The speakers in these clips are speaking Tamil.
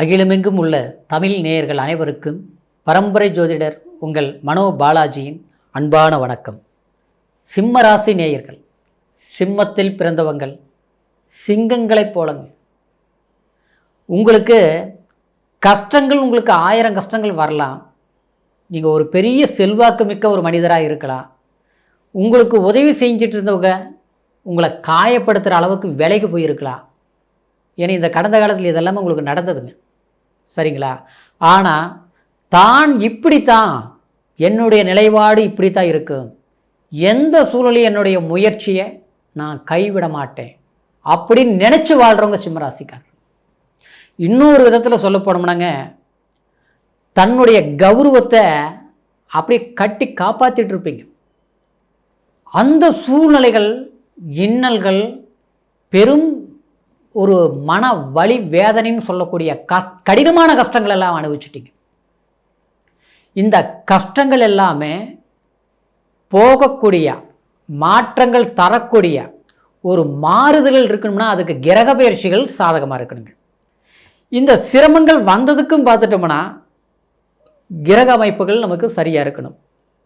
அகிலமெங்கும் உள்ள தமிழ் நேயர்கள் அனைவருக்கும் பரம்பரை ஜோதிடர் உங்கள் மனோ பாலாஜியின் அன்பான வணக்கம். சிம்ம ராசி நேயர்கள் சிம்மத்தில் பிறந்தவங்கள் சிங்கங்களைப் போலங்க. உங்களுக்கு கஷ்டங்கள் உங்களுக்கு ஆயிரம் கஷ்டங்கள் வரலாம். நீங்கள் ஒரு பெரிய செல்வாக்கு மிக்க ஒரு மனிதராக இருக்கலாம். உங்களுக்கு உதவி செஞ்சிட்டு இருந்தவங்க உங்களை காயப்படுத்துகிற அளவுக்கு விலைக்கு போயிருக்கலாம். ஏன்னா இந்த கடந்த காலத்தில் இதெல்லாமே உங்களுக்கு நடந்ததுங்க. சரிங்களா? ஆனால் தான் இப்படித்தான் என்னுடைய நிலைப்பாடு இப்படித்தான் இருக்கும் எந்த சூழலையும் என்னுடைய முயற்சியை நான் கைவிட மாட்டேன் அப்படின்னு நினச்சி வாழ்கிறவங்க சிம்மராசிக்கார் இன்னொரு விதத்தில் சொல்ல போனோம்னாங்க தன்னுடைய கௌரவத்தை அப்படியே கட்டி காப்பாற்றிட்டு இருப்பீங்க. அந்த சூழ்நிலைகள் இன்னல்கள் பெரும் ஒரு மன வலி வேதனைன்னு சொல்லக்கூடிய க கடினமான கஷ்டங்கள் எல்லாம் அனுபவிச்சிட்டிங்க. இந்த கஷ்டங்கள் எல்லாமே போகக்கூடிய மாற்றங்கள் தரக்கூடிய ஒரு மாறுதல்கள் இருக்கணும்னா அதுக்கு கிரக பயிற்சிகள் சாதகமாக இருக்கணுங்க. இந்த சிரமங்கள் வந்ததுக்கும் பார்த்துட்டோம்னா கிரக அமைப்புகள் நமக்கு சரியாக இருக்கணும்.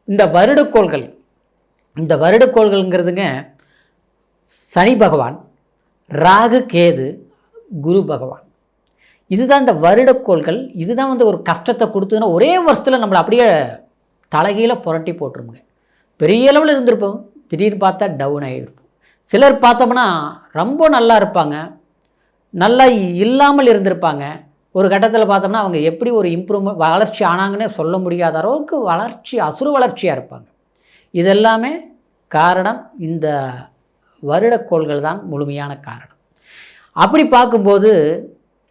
இந்த வருடக்கோள்கள் இந்த வருடக்கோள்கள்ங்கிறதுங்க சனி பகவான் ராகு கேது குரு பகவான். இதுதான் இந்த வருடக்கோள்கள். இதுதான் வந்து ஒரு கஷ்டத்தை கொடுத்ததுன்னா ஒரே வருஷத்தில் நம்மளை அப்படியே தலைகீழ புரட்டி போட்டுருமுங்க பெரிய அளவில் இருந்திருப்போம். திடீர்னு பார்த்தா டவுன் ஆகியிருப்போம் சிலர் பார்த்தோம்னா ரொம்ப நல்லா இருப்பாங்க. நல்லா இல்லாமல் இருந்திருப்பாங்க. ஒரு கட்டத்தில் பார்த்தோம்னா அவங்க எப்படி ஒரு இம்ப்ரூவ்மெண்ட் வளர்ச்சி ஆனாங்கன்னே சொல்ல முடியாத அளவுக்கு வளர்ச்சி அசுர வளர்ச்சியாக இருப்பாங்க. இதெல்லாமே காரணம் இந்த வருடக்கோள்கள் தான் முழுமையான காரணம். அப்படி பார்க்கும்போது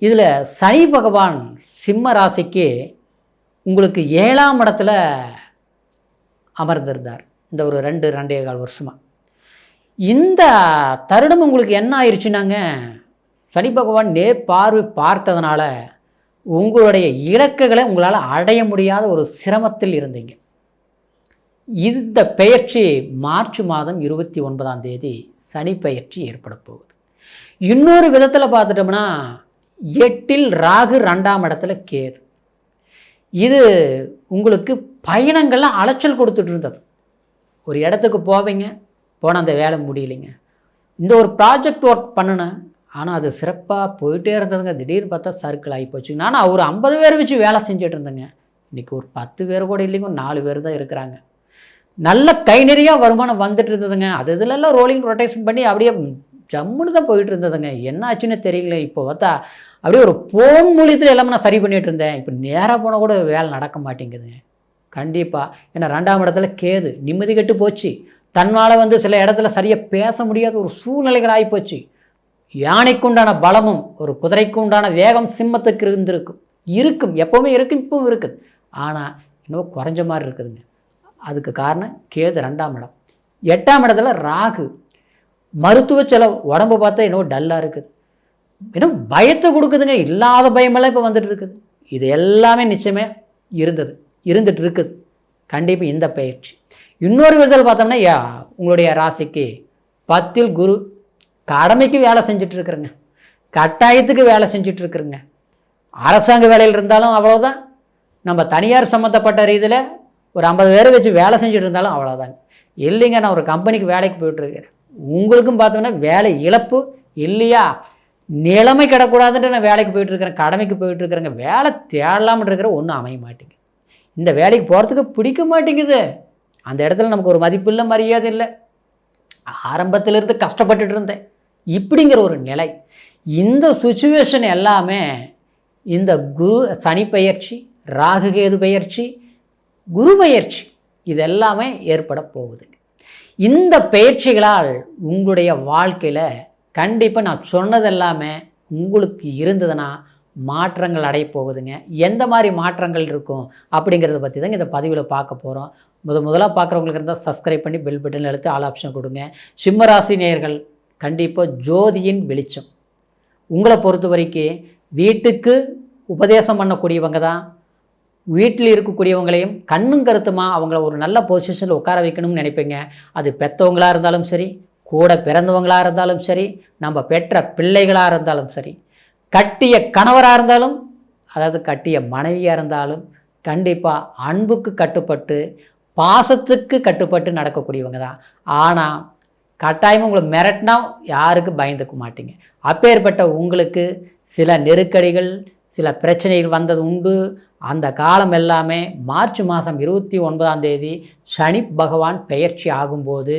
இதில் சனி பகவான் சிம்ம ராசிக்கு உங்களுக்கு ஏழாம் இடத்துல அமர்ந்திருந்தார். இந்த ஒரு ரெண்டு ரெண்டே கால் வருஷமாக இந்த தருணம் உங்களுக்கு என்ன ஆயிடுச்சுனாங்க சனி பகவான் நேர் பார்வை பார்த்ததுனால உங்களுடைய இலக்குகளை உங்களால் அடைய முடியாத ஒரு சிரமத்தில் இருந்தீங்க. இந்த பெயர்ச்சி மார்ச் மாதம் இருபத்தி ஒன்பதாம் தேதி சனி ஏற்பட போகுது. இன்னொரு விதத்தில் பார்த்துட்டோம்னா எட்டில் ராகு ரெண்டாம் இடத்துல கேது. இது உங்களுக்கு பயணங்கள்லாம் அலைச்சல் கொடுத்துட்டு இருந்தது. ஒரு இடத்துக்கு போவீங்க போனால் அந்த வேலை முடியலைங்க. இந்த ஒரு ப்ராஜெக்ட் ஒர்க் பண்ணினேன் ஆனால் அது சிறப்பாக போயிட்டே இருந்ததுங்க. திடீர்னு பார்த்தா சர்க்கிள் ஆகி போச்சுங்க நான் ஒரு ஐம்பது பேர் வச்சு வேலை செஞ்சுட்டு இருந்தேங்க. இன்றைக்கி ஒரு பத்து பேர் கூட இல்லைங்க ஒரு நாலு பேர் தான் இருக்கிறாங்க. நல்ல கை நிறையா வருமானம் வந்துட்டு இருந்ததுங்க. அது இதுலலாம் ரோலிங் ரொட்டேஷன் பண்ணி அப்படியே ஜம்முன்னு தான் போயிட்டு இருந்ததுங்க. என்ன ஆச்சுன்னு தெரியல இப்போ பார்த்தா அப்படியே ஒரு போன் மூலியத்தில் எல்லாமே நான் சரி பண்ணிட்டு இருந்தேன். இப்போ நேராக போனால் கூட வேலை நடக்க மாட்டேங்குதுங்க. கண்டிப்பாக ஏன்னா ரெண்டாம் இடத்துல கேது. நிம்மதி கெட்டு போச்சு. தன்னால் வந்து சில இடத்துல சரியாக பேச முடியாத ஒரு சூழ்நிலைகள் ஆகிப்போச்சு யானைக்கு உண்டான பலமும் ஒரு குதிரைக்கு உண்டான வேகம் சிம்மத்துக்கு இருந்திருக்கும். இருக்கும். எப்போவுமே இருக்கும் இப்பவும் இருக்குது ஆனால் இன்னும் குறைஞ்ச மாதிரி இருக்குதுங்க. அதுக்கு காரணம் கேது ரெண்டாம் இடம். எட்டாம் இடத்துல ராகு. மருத்துவ செலவு உடம்பு பார்த்தா இன்னும் டல்லாக இருக்குது இன்னும் பயத்தை கொடுக்குதுங்க. இல்லாத பயமெல்லாம் இப்போ வந்துட்டு இருக்குது. இது எல்லாமே நிச்சயமே இருந்தது. இருந்துட்டு இருக்குது. கண்டிப்பாக இந்த பயிற்சி. இன்னொரு விதத்தில் பார்த்தோம்னா யா உங்களுடைய ராசிக்கு பத்தில் குரு கடமைக்கு வேலை செஞ்சுட்டு இருக்கிறேங்க. கட்டாயத்துக்கு வேலை செஞ்சுட்டு இருக்கிறேங்க. அரசாங்க வேலையில் இருந்தாலும் அவ்வளோதான் நம்ம தனியார் சம்மந்தப்பட்ட ரீதியில் ஒரு ஐம்பது பேரை வச்சு வேலை செஞ்சுட்டு இருந்தாலும் அவ்வளோதாங்க இல்லைங்க நான் ஒரு கம்பெனிக்கு வேலைக்கு போயிட்டுருக்கிறேன் உங்களுக்கும் பார்த்தோம்னா வேலை இழப்பு இல்லையா? நிலைமை கிடக்கூடாதுன்ட்டு நான் வேலைக்கு போயிட்டுருக்கிறேன் கடமைக்கு போயிட்டுருக்கிறேங்க. வேலை தேடலாம்னு இருக்கிற ஒன்றும் அமைய மாட்டேங்குது. இந்த வேலைக்கு போகிறதுக்கு பிடிக்க மாட்டேங்குது. அந்த இடத்துல நமக்கு ஒரு மதிப்பு இல்லை மரியாதை இல்லை. ஆரம்பத்திலிருந்து கஷ்டப்பட்டுட்டு இருந்தேன். இப்படிங்கிற ஒரு நிலை. இந்த சுச்சுவேஷன் எல்லாமே இந்த குரு சனி பயிற்சி ராகுகேது பயிற்சி குரு பயிற்சி இது எல்லாமே ஏற்பட போகுதுங்க இந்த பயிற்சிகளால் உங்களுடைய வாழ்க்கையில் கண்டிப்பாக நான் சொன்னது எல்லாமே உங்களுக்கு இருந்ததுன்னா மாற்றங்கள் அடைய போகுதுங்க. எந்த மாதிரி மாற்றங்கள் இருக்கும் அப்படிங்கிறத பற்றி தாங்க இந்த பதிவில் பார்க்க போகிறோம் முத முதலாக பார்க்குறவங்களுக்கு இருந்தால் சப்ஸ்கிரைப் பண்ணி பெல் பட்டன் எழுத்து ஆல் ஆப்ஷன் கொடுங்க. சிம்மராசி நேயர்கள் கண்டிப்பாக ஜோதியின் வெளிச்சம். உங்களை பொறுத்த வரைக்கும் வீட்டுக்கு உபதேசம் பண்ணக்கூடியவங்க தான் வீட்டில் இருக்கக்கூடியவங்களையும் கண்ணும் கருத்துமாக அவங்கள ஒரு நல்ல பொசிஷனில் உட்கார வைக்கணும்னு நினைப்பீங்க. அது பெற்றவங்களாக இருந்தாலும் சரி கூட பிறந்தவங்களாக இருந்தாலும் சரி நம்ம பெற்ற பிள்ளைகளாக இருந்தாலும் சரி கட்டிய கணவராக இருந்தாலும் அதாவது கட்டிய மனைவியாக இருந்தாலும் கண்டிப்பாக அன்புக்கு கட்டுப்பட்டு பாசத்துக்கு கட்டுப்பட்டு நடக்கக்கூடியவங்க தான். ஆனால் கட்டாயமாக உங்களை மிரட்டினா யாருக்கு பயந்துக்க மாட்டீங்க. அப்பேற்பட்ட உங்களுக்கு சில நெருக்கடிகள் சில பிரச்சனைகள் வந்தது உண்டு. அந்த காலம் எல்லாமே மார்ச் மாதம் இருபத்தி ஒன்பதாம் தேதி சனி பகவான் பெயர்ச்சி ஆகும்போது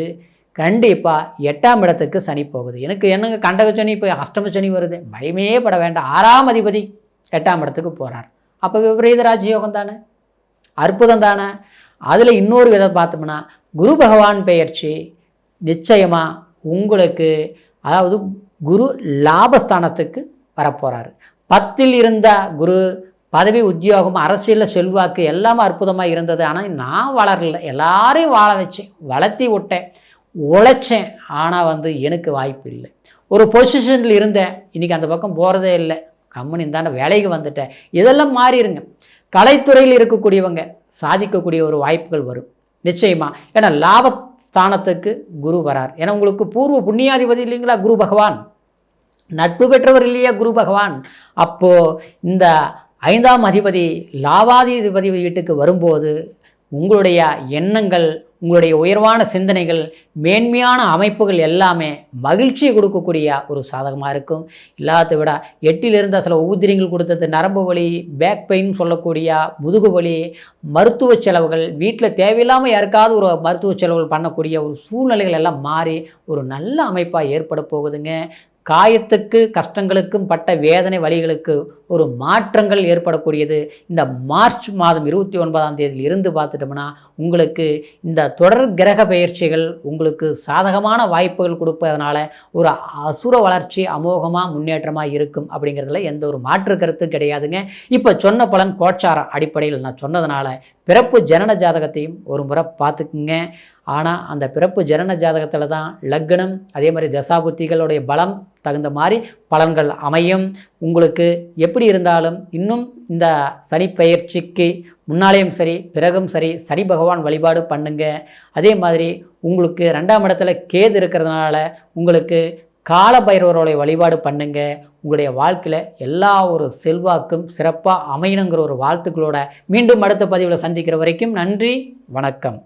கண்டிப்பாக எட்டாம் இடத்துக்கு சனி போகுது. எனக்கு என்னங்க கண்டக சனி இப்போ அஷ்டம சனி வருது? பயமே பட வேண்டாம். ஆறாம் அதிபதி எட்டாம் இடத்துக்கு போகிறார் அப்போ விபரீத ராஜயோகம் தானே? அற்புதம் தானே? அதில் இன்னொரு விதம் பார்த்தோம்னா குரு பகவான் பெயர்ச்சி நிச்சயமாக உங்களுக்கு அதாவது குரு லாபஸ்தானத்துக்கு வரப்போகிறாரு பத்தில் இருந்த குரு பதவி உத்தியோகம் அரசியலில் செல்வாக்கு எல்லாமே அற்புதமாக இருந்தது. ஆனால் நான் வளரல. எல்லாரையும் வாழ வச்சேன். வளர்த்தி விட்டேன். உழைச்சேன். ஆனால் வந்து எனக்கு வாய்ப்பு இல்லை. ஒரு பொசிஷனில் இருந்தேன். இன்றைக்கி அந்த பக்கம் போகிறதே இல்லை. கம்மன் இந்தாண்ட வேலைக்கு வந்துட்டேன். இதெல்லாம் மாறிடுங்க கலைத்துறையில் இருக்கக்கூடியவங்க சாதிக்கக்கூடிய ஒரு வாய்ப்புகள் வரும். நிச்சயமாக ஏன்னா லாபஸ்தானத்துக்கு குரு வரார். ஏன்னா உங்களுக்கு பூர்வ புண்ணியாதிபதி இல்லைங்களா? குரு பகவான். நட்பு பெற்றவர் இல்லையா குரு பகவான்? அப்போது இந்த ஐந்தாம் அதிபதி லாவாதிபதி வீட்டுக்கு வரும்போது உங்களுடைய எண்ணங்கள் உங்களுடைய உயர்வான சிந்தனைகள் மேன்மையான அமைப்புகள் எல்லாமே மகிழ்ச்சியை கொடுக்கக்கூடிய ஒரு சாதகமாக இருக்கும். இல்லாத விட எட்டிலிருந்து சில உதிரிகள் கொடுத்தது நரம்பு வலி பேக் பெயின் சொல்லக்கூடிய முதுகு வலி மருத்துவ செலவுகள் வீட்டில் தேவையில்லாமல் யாருக்காவது ஒரு மருத்துவ செலவுகள் பண்ணக்கூடிய ஒரு சூழ்நிலைகள் எல்லாம் மாறி ஒரு நல்ல அமைப்பாக ஏற்பட போகுதுங்க. காயத்துக்கு கஷ்டங்களுக்கும் பட்ட வேதனை வழிகளுக்கு ஒரு மாற்றங்கள் ஏற்படக்கூடியது. இந்த மார்ச் மாதம் இருபத்தி ஒன்பதாம் தேதியில் இருந்து பார்த்துட்டோம்னா உங்களுக்கு இந்த தொடர் கிரக பயிற்சிகள் உங்களுக்கு சாதகமான வாய்ப்புகள் கொடுப்பதனால ஒரு அசுர வளர்ச்சி அமோகமாக முன்னேற்றமாக இருக்கும் அப்படிங்கிறதுல எந்த ஒரு மாற்று கருத்தும் கிடையாதுங்க. இப்போ சொன்ன பலன் கோச்சார அடிப்படையில் நான் சொன்னதுனால பிறப்பு ஜனன ஜாதகத்தையும் ஒரு முறை பார்த்துக்குங்க. ஆனால் அந்த பிறப்பு ஜனன ஜாதகத்தில் தான் லக்னம் அதே மாதிரி தசாபுத்திகளுடைய பலம் தகுந்த மாதிரி பலன்கள் அமையும். உங்களுக்கு எப்படி இருந்தாலும் இன்னும் இந்த சனி பயிற்சிக்கு முன்னாலேயும் சரி பிறகும் சரி சனி பகவான் வழிபாடு பண்ணுங்க. அதே மாதிரி உங்களுக்கு ரெண்டாம் இடத்துல கேது இருக்கிறதுனால உங்களுக்கு கால பைரவரோடைய வழிபாடு பண்ணுங்க. உங்களுடைய வாழ்க்கையில் எல்லா ஒரு செல்வாக்கும் சிறப்பாக அமையணுங்கிற ஒரு வாழ்த்துக்களோட மீண்டும் அடுத்த பதிவில் சந்திக்கிற வரைக்கும் நன்றி வணக்கம்.